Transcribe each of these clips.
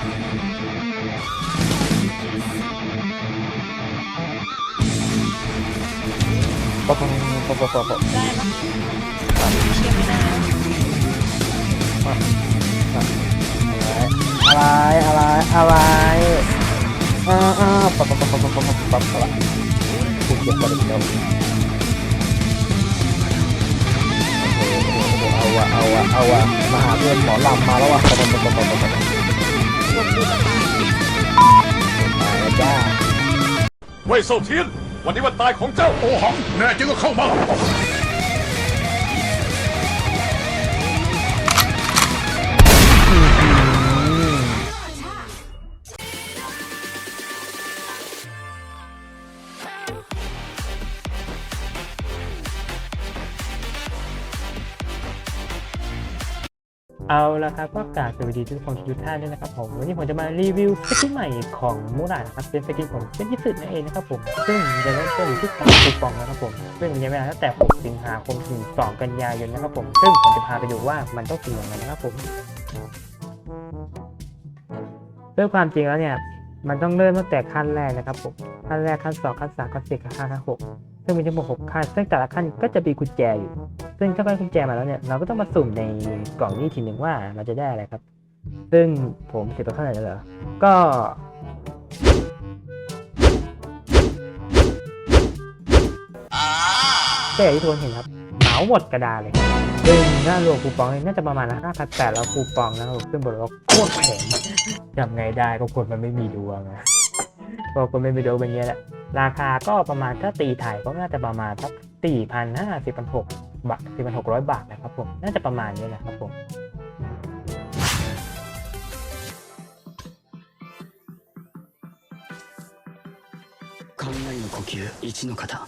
ป๊อปป๊อปป๊อปป๊อปป๊อปได้ปะเชียร์ไม่ได้อะไรอะไรอะไรอ่าอ่าปั๊บปั๊บปั๊บปั๊บปั๊บปั๊บปั๊บปุ๊บเดี๋ยวปั๊บเดี๋ยวเอาวะเอาวะเอาวะมหาเพื่อนหมอลำมาแล้ววะปั๊บปั๊บปั๊บปั๊บปั๊บ มดูกันมามาแล้วจ้าเว่ยเซาเทียน วันนี้วันตายของเจ้าโอหัง แน่จริงก็เข้ามา เอาละครับก็กราบสวัสดีทุกคนทุกท่านด้วยนะครับผมวันนี้ผมจะมารีวิวสกินใหม่ของมูรานะครับเป็นสกินของเซนยิสึนั่นเองนะครับผมซึ่งจะเริ่มต้นอยู่ที่การคูปองนะครับผมซึ่งมันยังไม่นานตั้งแต่ 6 สิงหาคมถึง 2 กันยายนนะครับผมซึ่งผมจะพาไปดูว่ามันต้องเป็นยังไงนะครับผมด้วยความจริงแล้วเนี่ยมันต้องเริ่มตั้งแต่ขั้นแรกนะครับผมขั้นแรกขั้นสองขั้นสามขั้นสี่ขั้นห้าขั้นหกึ่งมีทั้งหมดหกขั้นซึ่งแต่ละขั้นก็จะมีกุญแจอยู่ ซึ่งถ้าได้กุญแจมาแล้วเนี่ยเราก็ต้องมาสุ่มในกล่องนี้ทีหนึ่งว่าเราจะได้อะไรครับ ซึ่งผมเสียไปเท่าไหร่แล้วเหรอ ก็ก็อย่างที่ทุกคนเห็นครับเหมาหมดกระดาษเลยครับซึ่งถ้ารวมคูปองเนี่ยน่าจะประมาณห้าพันแปดแล้วคูปองนะครับซึ่งบอกเลยว่าโคตรแพงทำไงได้ก็คนมันไม่มีดวงอะพอคนไม่มีดวงเป็นอย่างนี้แหละ ราคาก็ประมาณถ้าตีไทยก็น่าจะประมาณสักสี่พันห้าสิบพันหกบาทสี่พันหกร้อยบาทนะครับผม น่าจะประมาณนี้แหละครับผม 雷の呼吸一の型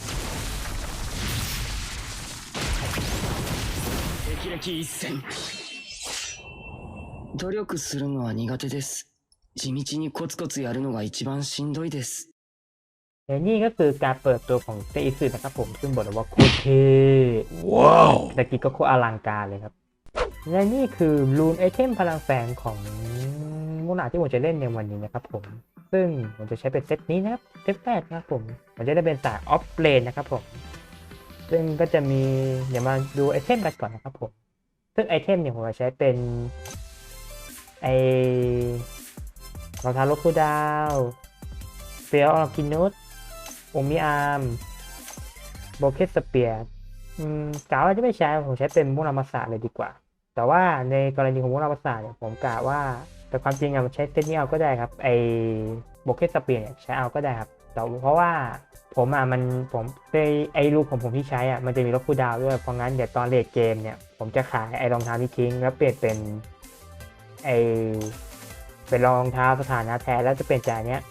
霹靂一閃努力するのは苦手です地道にコツコツやるのが一番しんどいです และนี่ก็คือการเปิดตัวของเตอิสึนะครับผมซึ่งบอกเลยว่าโคตรเท่ว้าวตะกี้ก็โคตรอลังการเลยครับและนี่คือรูนไอเทมพลังแฝงของมูนาที่ผมจะเล่นในวันนี้นะครับผม ซึ่งผมจะใช้เป็นเซตนี้นะครับเซตแรกนะครับผมผมจะได้เป็นสายออฟเลนนะครับผม ซึ่งก็จะมีเดี๋ยวมาดูไอเทมกันก่อนนะครับผม ซึ่งไอเทมเนี่ยผมจะใช้เป็นไอรองเท้าลบคูดาวเฟียออกินุส โอมิอาร์มโบเกสเปียร์อืมกะว่าจะไม่ใช้ผมใช้เป็นมุรามาสาเลยดีกว่า แต่ว่าในกรณีของมุรามาสาเนี่ยผมกะว่า แต่ความจริงอะมันใช้เซตนี้เอาก็ได้ครับ ไอโบเกสเปียร์เนี่ยใช้เอาก็ได้ครับแต่เพราะว่าผมอะมันผมในไอลูกของผมที่ใช้อะมันจะมีลบคูดาวด้วย เพราะงั้นเดี๋ยวตอนเลทเกมเนี่ย ผมจะขายไอรองเท้านี้ทิ้งแล้วเปลี่ยนเป็นไอเป็นรองเท้าสถานะแทนแล้วจะเป็นจากเนี้ย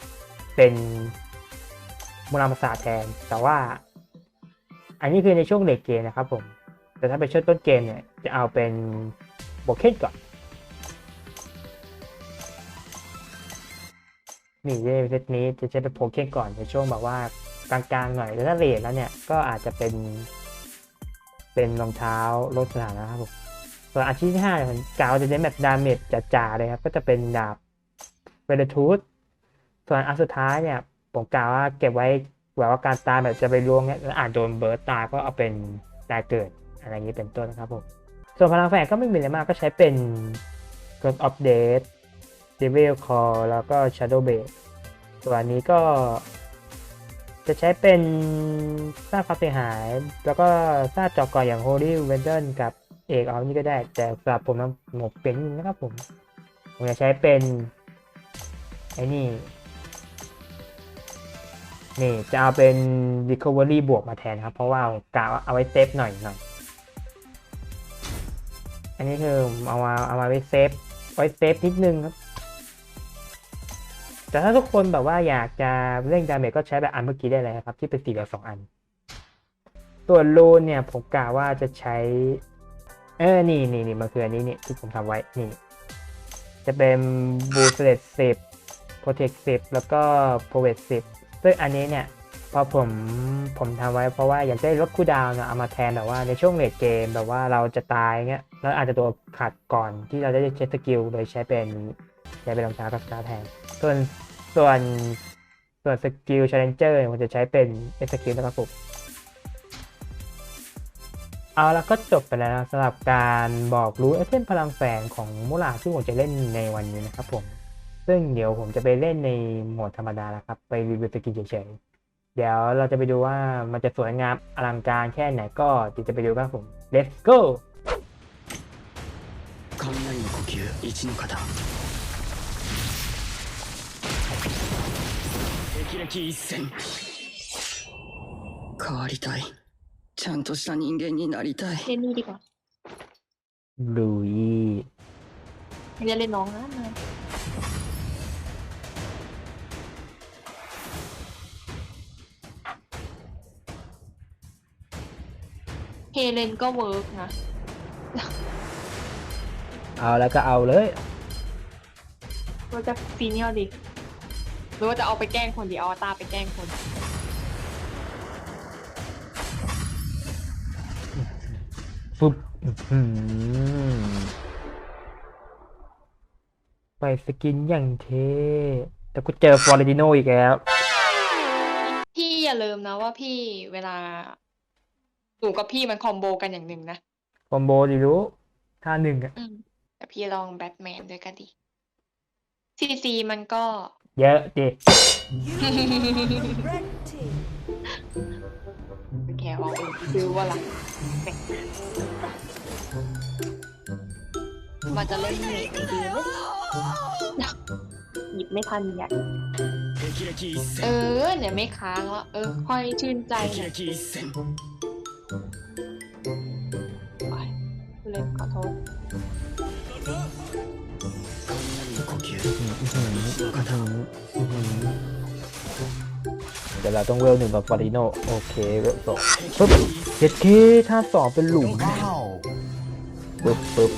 เป็น มูลามาสาแทน แต่ว่า อันนี้คือในช่วงเลทเกมนะครับผม แต่ถ้าเป็นช่วงต้นเกมเนี่ย จะเอาเป็นโบเกตก่อนนี่เซตนี้จะใช้เป็นโพเคนก่อนในช่วงแบบว่ากลางๆหน่อยแล้วถ้าเลทแล้วเนี่ย ก็อาจจะเป็น เป็นรองเท้าลดสถานะครับผมส่วนอาชีพที่ห้าเนี่ยผมกาวจะเน้นแบบดาเมจจ๋าๆเลยครับ ก็จะเป็นดาบเวลทูธส่วนอันสุดท้ายเนี่ย ผมกล่าวว่าเก็บไว้แบบว่าการตายแบบจะไปล่วงเนี่ยแล้วอาจโดนเบิร์ตตายก็เอาเป็นตายเกิดอะไรอย่างนี้เป็นต้นนะครับผมส่วนพลังแฝงก็ไม่มีอะไรมากก็ใช้เป็น Ghost of Death Devil Call แล้วก็ Shadow Blade ส่วนนี้ก็จะใช้เป็นสร้างความเสียหาย แล้วก็สร้างจอกก่อนอย่าง Holy w e n d e n กับเอกเอานี่ก็ได้ แต่สำหรับผมนะผมเปลี่ยนนะครับผม ผมจะใช้เป็นไอ้นี่ นี่จะเอาเป็น Recovery บวกมาแทนครับ เพราะว่ากะว่าเอาไว้เซฟหน่อยหน่อย อันนี้คือเอามาเอามาไว้เซฟไว้เซฟนิดนึงครับ แต่ถ้าทุกคนแบบว่าอยากจะเล่นดาเมจก็ใช้แบบอันเมื่อกี้ได้เลยครับ ที่เป็นสี่เหลือสองอัน ส่วนรูนเนี่ยผมกะว่าจะใช้ เออ นี่นี่นี่มันคืออันนี้นี่ที่ผมทำไว้ นี่ จะเป็นบูสเลตสิบโปรเทคสิบแล้วก็โปรเวทสิบ ซึ่งอันนี้เนี่ยพอผมผมทำไว้เพราะว่าอยากได้ลดคูลดาวเน์นะเอามาแทนแบบว่าในช่วงเลดเกมแบบว่าเราจะตายเงี้ยแล้วอาจจะตัวขัดก่อนที่เราจะได้ใช้สกิลโดยใช้เป็นใช้เป็นรองเท้ากับสตาร์แทนส่วนส่วนส่วนสกิล Challenger เนี่ยผมจะใช้เป็นเอสกิลนะครับผมเอาแล้วก็จบไปแล้วสำหรับการบอกรู้ไอเทมพลังแฝงของมูลาที่ผมจะเล่นในวันนี้นะครับผมซึ่งเดี๋ยวผมจะไปเล่นในโหมดธรรมดาแล้วครับ ไปรีวิวสกินเฉยๆ เดี๋ยวเราจะไปดูว่ามันจะสวยงามอลังการแค่ไหนก็เดี๋ยวจะไปดูกันครับผม let's go 雷の呼吸一の型霹靂一閃変わりたいちゃんとした人間になりたい เล่นนี่ดีกว่า ลุย ไม่ เล่นน้องนะมาเฮเลนก็เวิร์กนะ เอาแล้วก็เอาเลยว่าจะฟีเนียลดิหรือว่าจะเอาไปแกล้งคนดีเอาอวตารไปแกล้งคน ฟึบอื้อหือไปสกินอย่างเท่แต่กูเจอฟลอริดิโนอีกแล้ว พี่อย่าลืมนะว่าพี่เวลา หนูกับพี่มันคอมโบกันอย่างหนึ่งนะคอมโบดิรู้ท่าหนึ่งอะอืแต่พี่ลองแบทแมนด้วยก็ดีซีซีมันก็ เยอะดิแกออกเองซื้อว่าล่ะมันจะเล่นเมดดีไหมหยิบไม่ทันเนี่ยเออ เนี่ยไม่ค้างแล้ว เออ ค่อยชื่นใจ ไปเล่กขอโทษเดี๋ยวเราต้องเวลหนึ่งแบบฟาริโนโอเคเวลสองปึ๊บเจ็ดเคท่าสองเป็นหลุมปึ๊บปึ๊บ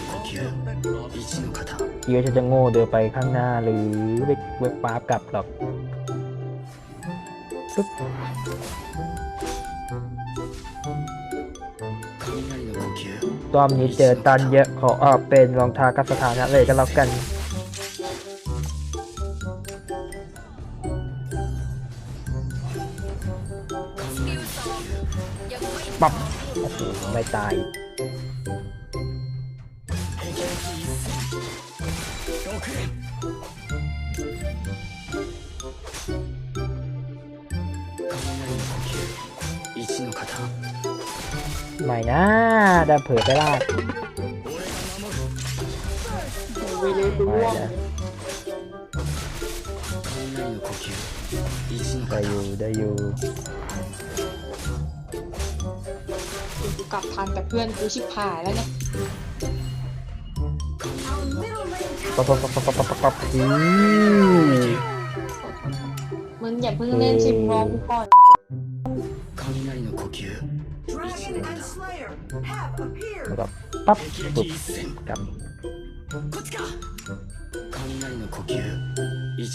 เกียร์จะโง่เดินไปข้างหน้าหรือเว็เว็ปาร์กลับหรอกปึ๊บ รอบนี้เจอตันเยอะขอออกเป็นรองเท้ากับสถานะเลยก็แล้วกัน ปับโอ้โหไม่ตาย ดันเผลอไปล่า 俺が守る วิลิดู ไม่ ว่อง นะ 雷の呼吸一の ได้ 型 อยู่ได้อยู่ กูกลับทันแต่เพื่อนกูชิบหายแล้วเนี่ย ปับปับปับปับปับปับปับอื้อ มึงอย่าเพิ่งเล่นชิมรอกูก่อน 雷の呼吸 แล้วก็ปั๊บปุ๊บกัน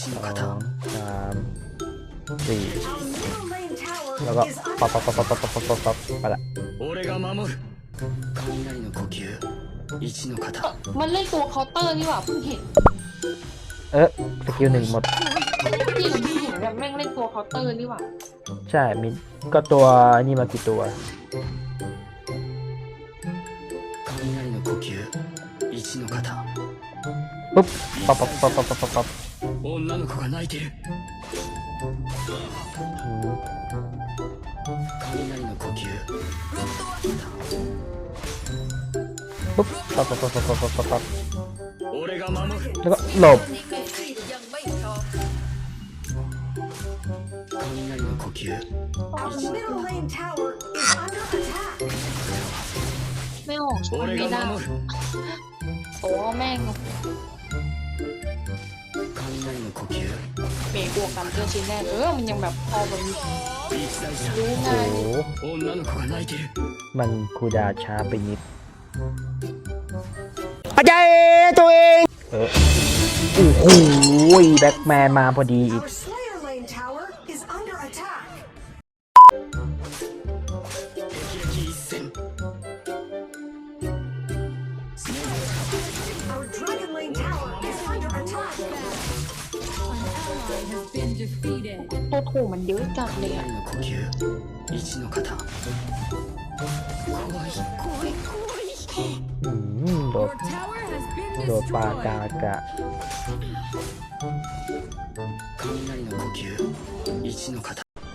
สองสามสี่แล้วก็ปั๊บปั๊บปั๊บปั๊บปั๊บปั๊บปั๊บปั๊บปละมันเล่นตัวเคาน์เตอร์นี่หว่าเพิ่งเห็น เอ๊ะสกิลหนึ่งหมดที่หนูเห็นแแม่งเล่นตัวเคาน์เตอร์นี่หว่า ใช่ มีก็ตัวนี่มากี่ตัว 呼吸。一の型ポッパパッパパパパパ。女の子が泣いてる。雷の呼吸。ポッパパパパパパパ。俺が守る。だから雷の呼吸。 ของฉัไม่ได้โอ้แม่งเบรกบวกตามเจอชิ้นแรกเออมันยังแบบพอแบบรู้งานมันคูดาช้าไปนิดอาจารย์ตัวเองโอ้โหแบ็คแมนมาพอดีอีก โหมันเยอะจัดเลยอะอืมโดดโดดปลากากะ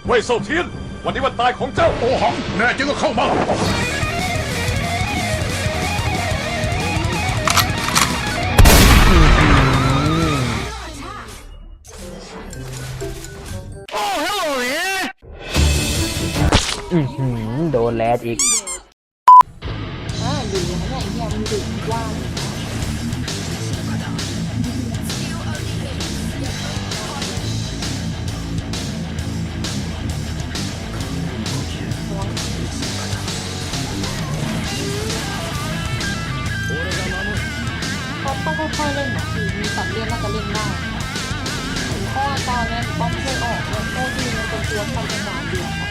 เว่ยโซเทียน วันนี้วันตายของเจ้าโอหัง แน่จริงก็เข้ามา อือหือโดนแลดอีกอ่าดูนะเนี่ยไอ้เนี่ยมันดูว่างก็ต้องค่อยๆเล่นนะคือมีสัตว์เลี้ยงน่าจะเล่นได้เพราะว่าตอนนี้ต้องช่วยออกเลยโอ้ดีมันเป็นตัวทำจังหวะเดียว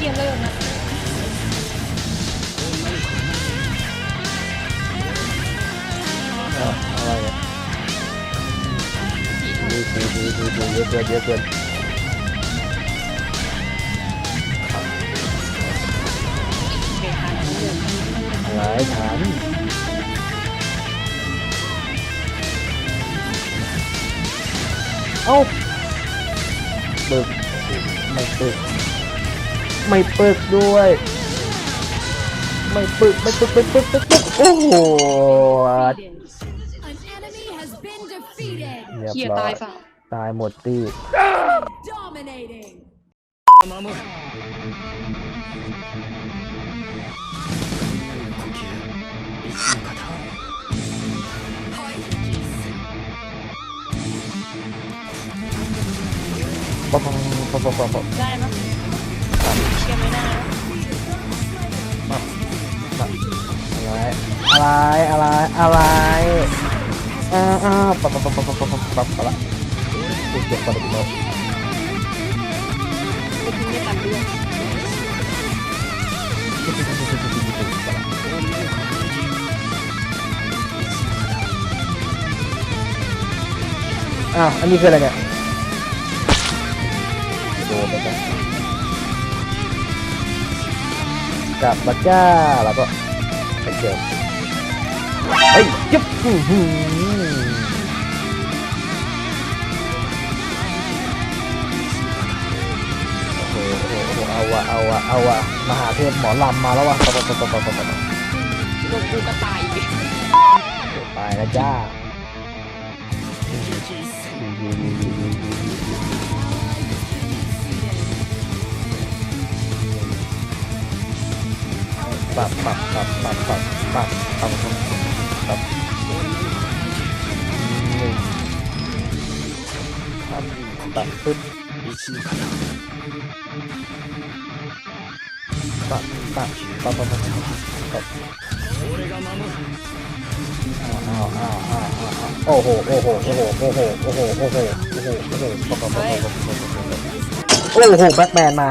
Diablo y Omar. Ờ, rồi. Đi, đi, đi, đi, đi, đi, quên, đi, quên. Lại thảm. Ô! Oh. ไม่ปึกด้วย ไม่ปึกไม่ปึกไม่ปึกไม่ปึกโอ้โหเฮียตายฝ่าตายหมดตีปะปะปะปะปะได้ไหม อะไรอะไรอะไรอะไรอ่าอ่าป๊อปป๊อปป๊อปป๊อปป๊อปป๊อปป๊อปป๊อปละพูดเจ็บปวดหัวจะทิ้งได้ตามเรื่องอ้าวอันนี้คืออะไรเนี่ยโดนไปจ้ะกลับมาจ้าแล้วก็ไปเจอ เฮ้ยจุ๊บหือโอ้โหโอ้โหโอ้โหเอาวะเอาวะเอาวะมหาเทพหมอลำมาแล้ววะปะปะปะปะปะปะปะโดนกูกระต่ายอีกไปแล้วจ้าปับปับปับปับปับปับปับ ครับหนึ่งข้ามตัดขึ้นอีกทีตัดตัดตัดตัดตัดตัดอ้าวอ้าวอ้าวอ้าวโอ้โหโอ้โหโอ้โหโอ้โหโอ้โหโอ้โหโอ้โหโอ้โหโอ้โหโอ้โหโอ้โหโอ้โหแบ็คแมนมา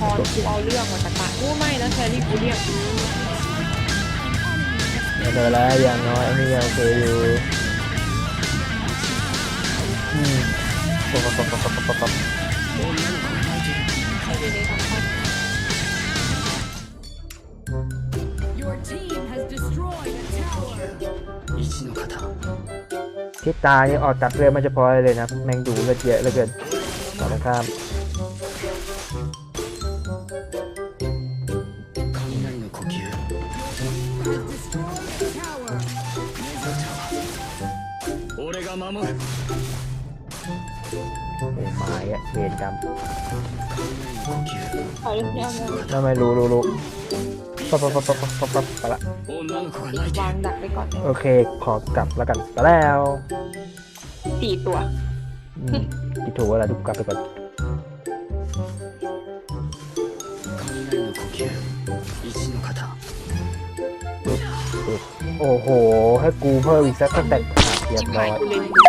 พรกูเอาเรื่องมาตะตะกูไม่แล้วแครี่กูเรียกไม่เป็นไอย่างน้อยอันนี้ยังเคยอยู่อืมปั๊บปั๊บปั๊บปั๊บปั๊บปั๊บให้ดีๆทำข้อ Your team has destroyed a tower. คลิปตานี่ออกจากเรือมันจะพลอยเลยนะแมงดูเลือดเยอะเหลือเกินต่อไปข้าม เวรกรรมขอเรื่องเนทำไมรู้รู้รู้ปั๊บปั๊บปั๊บปั๊บปั๊บปั๊ไปละวางดักไปก่อนโอเค ขอกลับแล้วกันไปแล้วสี่ตัวกี่ถูกอะไรทุกกลับไปก่อนโอ้โห ให้กูเพิ่มอีกสักตั้งแต่เรียบร้อย กูเย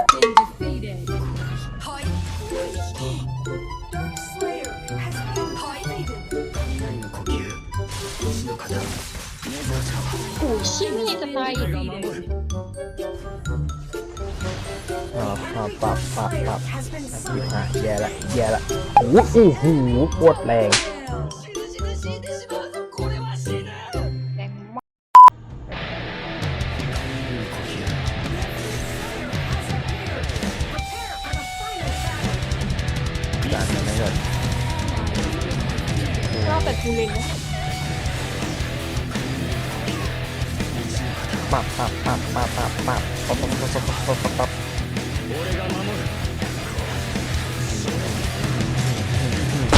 五十米的蚂蚁力量。ปับปับปับปับปับอะแย่ละแย่ละโอ้โหโคตรแรง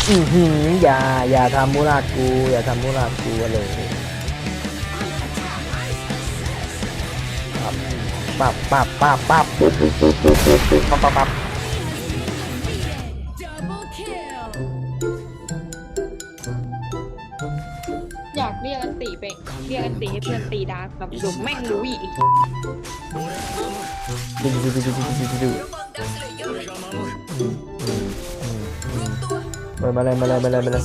อือหืออย่าอย่าทำมุราดกู อย่าทำมุราดกูเลยปับปับปับปับปับปับปับอยากเรียกอันตีไปเรียกอันตีให้เพื่อนตีดาร์กแบบดุแม่งรู้อีกดูดูดูดูดูดูดู เลมาเลยมาเลยมาเลยมาเลย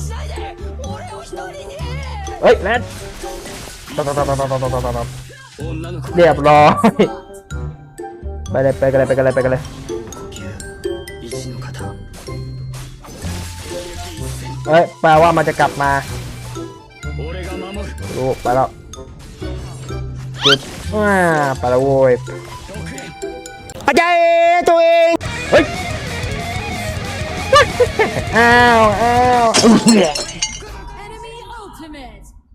เฮ้ยแลนเรียบร้อยไปเลยไปกันเลยไปกันเลยไปกันเลยเฮ้ยแปลว่ามันจะกลับมารู้ไปแล้วจุดว้าไปแล้วโว้ยปัจจัยตัวเองเฮ้ย อ้าวอ้าว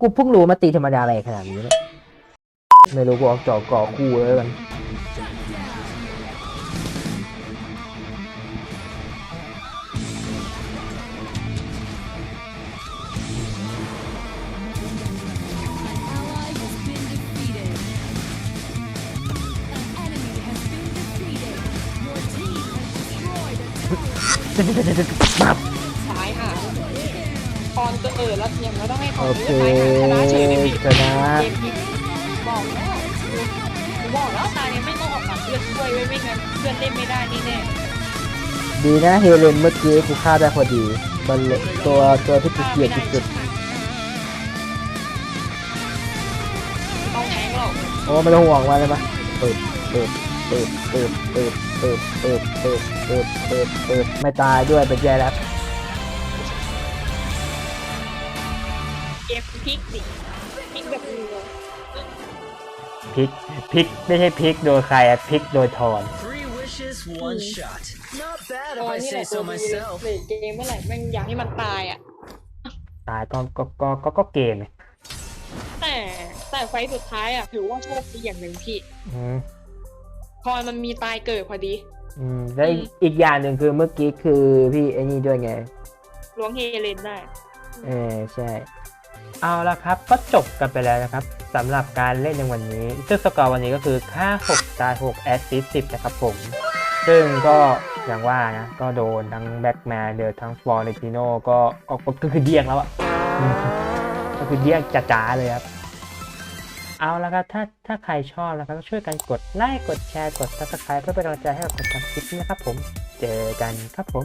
กูเพิ่งรู้มาตีธรรมดาอะไรขนาดนี้เลยไม่รู้กูออกจอก่อคู่เลยกัน has destroyed a tower. สายหาตอนจะเออแล้วยังไม่ต้องให้เขาโอเคสายหาชนะเฉยเลยพี่ชนะ เกมนี้บอกแล้วบอกแล้วตาเนี้ไม่ต้องออกหลังเพื่อนช่วยไว้ไม่งั้นเพื่อนเล่นไม่ได้นี่แน่ดีนะเฮเลนเมื่อกี้กูฆ่าได้พอดีมันเลยตัวตัวที่กูเกลียดที่สุดต้องแทงหรอก โอ้ไม่ต้องห่วงมาเลยมาเปิดเปิดเปิดเปิดเปิดเปิดเปิด เปิดเปิดเปิดเปิดไม่ตายด้วยเป็นแย่แล้วเกมพลิกดิพลิกแบบงูพลิกพลิกไม่ใช่พลิกโดยใครอะพลิกโดยทอน Three wishes one shot Not bad ตอนนี้แหละตัวดีเลยเกมเมื่อไหร่แม่งอยากให้มันตายอะ ตายก็ก็ก็ก็ก็เกมไงแต่แต่ไฟล์สุดท้ายอะถือว่าโชคดีอย่างหนึ่งพี่ อืมพอมันมีตายเกิดพอดี อืมแล้วอีกอีกอย่างหนึ่งคือเมื่อกี้คือพี่ไอ้นี่ด้วยไงล้วงเฮเลนได้ เออใช่ เอาละครับ ก็จบกันไปแล้วนะครับสำหรับการเล่นในวันนี้ซึ่งสกอร์วันนี้ก็คือค่า6ตาย6แอสซิส10 นะครับผม ซึ่งก็อย่างว่านะ ก็โดนทั้งแบ็กแมนเดอทั้งฟลอเรนติโนก็ก็ก็ก็คือเดี้ยงแล้วอะอืมก็คือเดี้ยงจ๋าๆเลยครับ เอาละครับถ้าถ้าใครชอบนะครับก็ช่วยกันกดไลค์กดแชร์กด subscribe เพื่อเป็นกำลังใจให้กับคนทำคลิปนี้นะครับผม เจอกันครับผม